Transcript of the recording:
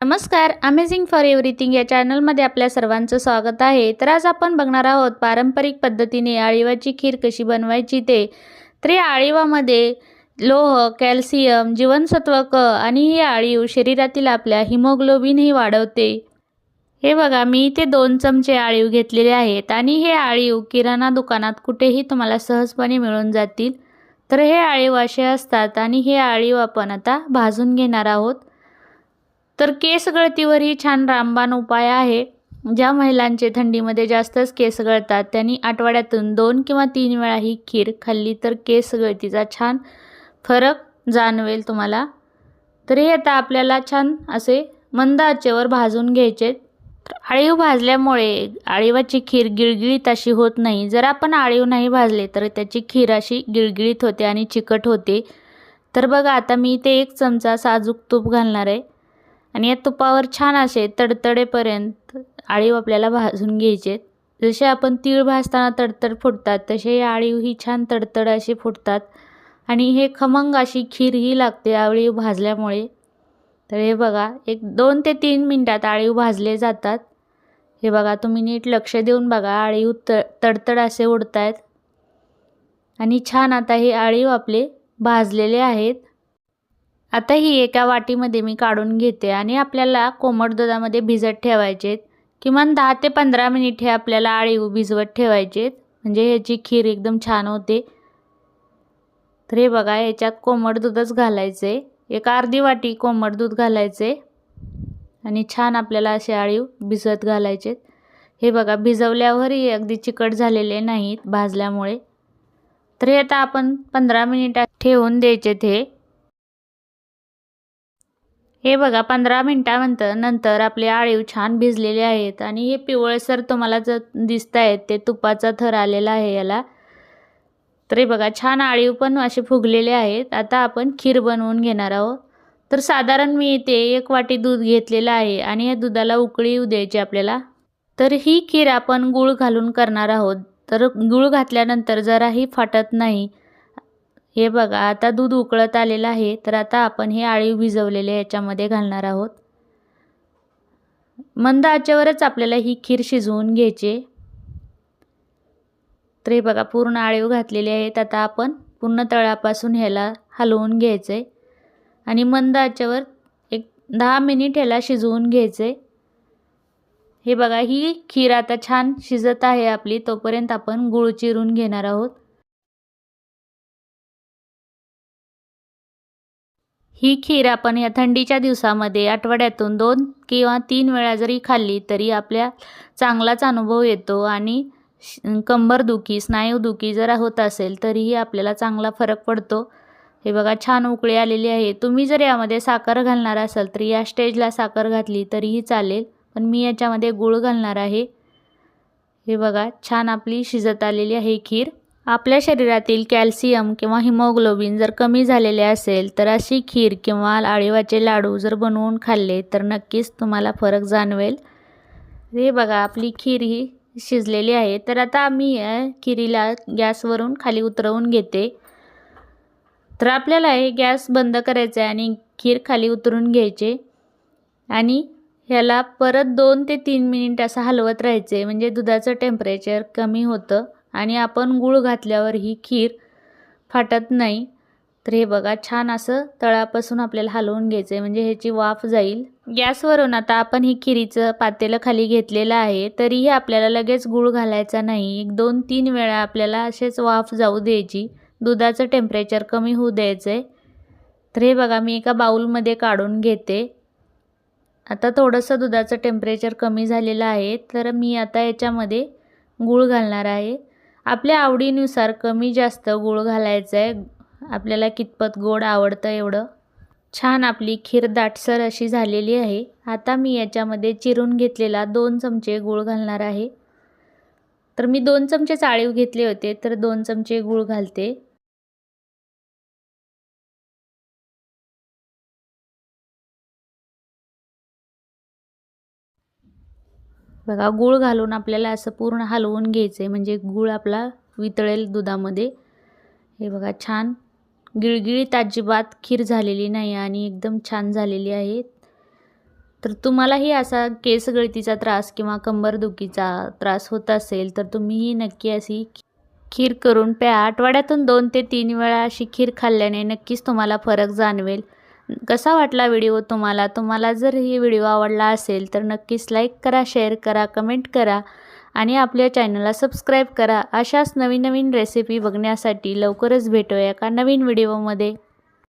नमस्कार amazing for everything या चॅनलमध्ये आपल्या सर्वांचं स्वागत आहे. तर आज आपण बघणार आहोत पारंपरिक पद्धतीने आळीवाची खीर कशी बनवायची ते. तर या आळीवामध्ये लोह कॅल्शियम जीवनसत्व क आणि ही आळीव शरीरातील आपल्या हिमोग्लोबिनही वाढवते. हे बघा मी इथे दोन चमचे आळीव घेतलेले आहेत आणि हे आळीव किराणा दुकानात कुठेही तुम्हाला सहजपणे मिळून जातील. तर हे आळीव असे असतात आणि हे आळीव आपण आता भाजून घेणार आहोत. तर केस गळतीवर ही छान रामबाण उपाय आहे. ज्या महिलांचे थंडीमध्ये जास्तच केस गळतात त्यांनी आठवड्यातून दोन किंवा तीन वेळा ही खीर खाल्ली तर केस गळतीचा छान फरक जाणवेल तुम्हाला. तर हे आता आपल्याला छान असे मंद आचेवर भाजून घ्यायचे आळीव भाजल्यामुळे आळीवाची खीर गिळगिळीत अशी होत नाही. जर आपण आळीव नाही भाजले तर त्याची खीर अशी गिळगिळीत होते आणि चिकट होते. तर बघा आता मी इथे एक चमचा साजूक तूप घालणार आहे. आणि या तुपावर छान असे तडतडेपर्यंत आळीव आपल्याला भाजून घ्यायचे. जसे आपण तीळ भाजताना तडतड फुटतात तसे हे आळीव ही छान तडतड अशी फुटतात. आणि हे खमंग अशी खीर ही लागते आळीव भाजल्यामुळे. तर हे बघा एक दोन ते तीन मिनटात आळीव भाजले जातात. हे बघा तुम्ही नीट लक्ष देऊन बघा आळीव त तडतड असे उडत आहेत आणि छान आता हे आळीव आपले भाजलेले आहेत. आता ही एका वाटीमध्ये मी काढून घेते आणि आपल्याला कोमट दुधामध्ये भिजत ठेवायचे किमान दहा ते पंधरा मिनिट हे आपल्याला आळीव भिजवत ठेवायचे म्हणजे ह्याची खीर एकदम छान होते. तर हे बघा याच्यात कोमट दूधच घालायचे एक अर्धी वाटी कोमट दूध घालायचे आणि छान आपल्याला असे आळीव भिजत घालायचे हे बघा भिजवल्यावरही अगदी चिकट झालेले नाहीत भाजल्यामुळे. तर हे आता आपण पंधरा मिनिटात ठेवून द्यायचे ते हे बघा पंधरा मिनटानंतर नंतर आपले आळीव छान भिजलेले आहेत आणि हे पिवळसर तुम्हाला जर दिसत आहेत ते तुपाचा थर आलेला आहे याला. तर हे बघा छान आळीव पण असे फुगलेले आहेत. आता आपण खीर बनवून घेणार आहोत. तर साधारण मी इथे एक वाटी दूध घेतलेलं आहे आणि या दुधाला उकळी येऊ द्यायची आपल्याला. तर ही खीर आपण गूळ घालून करणार आहोत. तर गूळ घातल्यानंतर जराही फाटत नाही. हे बघा आता दूध उकळत आलेलं आहे तर आता आपण हे आळीव भिजवलेले याच्यामध्ये घालणार आहोत. मंद आचेवरच आपल्याला ही खीर शिजवून घ्यायची तर हे बघा पूर्ण आळीव घातलेले आहेत. आता आपण पूर्ण तळापासून ह्याला हलवून घ्यायचे आणि मंद आचेवर एक दहा मिनिट ह्याला शिजवून घ्यायचे हे बघा ही खीर आता छान शिजत आहे आपली तोपर्यंत आपण गूळ चिरून घेणार आहोत. ही खीर आपण या थंडीच्या दिवसामध्ये आठवड्यातून दोन किंवा तीन वेळा जरी खाल्ली तरी आपल्या चांगलाच अनुभव येतो आणि कंबरदुखी स्नायूदुखी जरा होत असेल तरीही आपल्याला चांगला फरक पडतो. हे बघा छान उकळी आलेली आहे. तुम्ही जर यामध्ये साखर घालणार असाल तर या स्टेजला साखर घातली तरीही चालेल पण मी याच्यामध्ये गूळ घालणार आहे. हे बघा छान आपली शिजत आलेली आहे खीर. आपल्या शरीरातील कॅल्शियम किंवा हिमोग्लोबिन जर कमी झालेले असेल तर अशी खीर किंवा आळीवाचे लाडू जर बनवून खाल्ले तर नक्कीच तुम्हाला फरक जाणवेल. हे बघा आपली खीर ही शिजलेली आहे. तर आता आम्ही खिरीला गॅसवरून खाली उतरवून घेते. तर आपल्याला हे गॅस बंद करायचं आहे आणि खीर खाली उतरून घ्यायचे. आणि ह्याला परत दोन ते तीन मिनिट असं हलवत राहायचे म्हणजे दुधाचं टेम्परेचर कमी होतं. आणि आपण गूळ घातल्यावर ही खीर फाटत नाही. तर हे बघा छान असं तळापासून आपल्याला हलवून घ्यायचं आहे म्हणजे ह्याची वाफ जाईल. गॅसवरून आता आपण ही खिरीचं पातेलं खाली घेतलेलं आहे. तरीही आपल्याला लगेच गूळ घालायचा नाही. एक दोन तीन वेळा आपल्याला असेच वाफ जाऊ द्यायची. दुधाचं टेम्परेचर कमी होऊ द्यायचं आहे तर हे बघा मी एका बाऊलमध्ये काढून घेते. आता थोडंसं दुधाचं टेम्परेचर कमी झालेलं आहे. तर मी आता याच्यामध्ये गूळ घालणार आहे. आपल्या आवडीनुसार कमी जास्त गूळ घालायचं आहे आपल्याला कितपत गोड आवडतं एवढं? छान आपली खीर दाटसर अशी झालेली आहे. आता मी याच्यामध्ये चिरून घेतलेला दोन चमचे गूळ घालणार आहे. तर मी दोन चमचे चाळीव घेतले होते तर दोन चमचे गूळ घालते. बघा गूळ घालून आपल्याला असं पूर्ण हलवून घ्यायचं आहे म्हणजे गूळ आपला वितळेल दुधामध्ये. हे बघा छान. गिळगिळीत अजिबात खीर झालेली नाही आणि एकदम छान झालेली आहे. तर तुम्हालाही असा केस गळतीचा त्रास किंवा कंबरदुखीचा त्रास होत असेल तर तुम्हीही नक्की अशी खीर करून प्या. आठवड्यातून दोन ते तीन वेळा अशी खीर खाल्ल्याने नक्कीच तुम्हाला फरक जाणवेल. कसा वाटला व्हिडिओ तुम्हाला? तुम्हाला जर ही व्हिडिओ आवडला असेल तर नक्कीच लाईक करा शेअर करा कमेंट करा आणि आपल्या चॅनलला सबस्क्राईब करा. अशाच नवीन नवीन रेसिपी बघण्यासाठी लवकरच भेटूया एका नवीन व्हिडिओमध्ये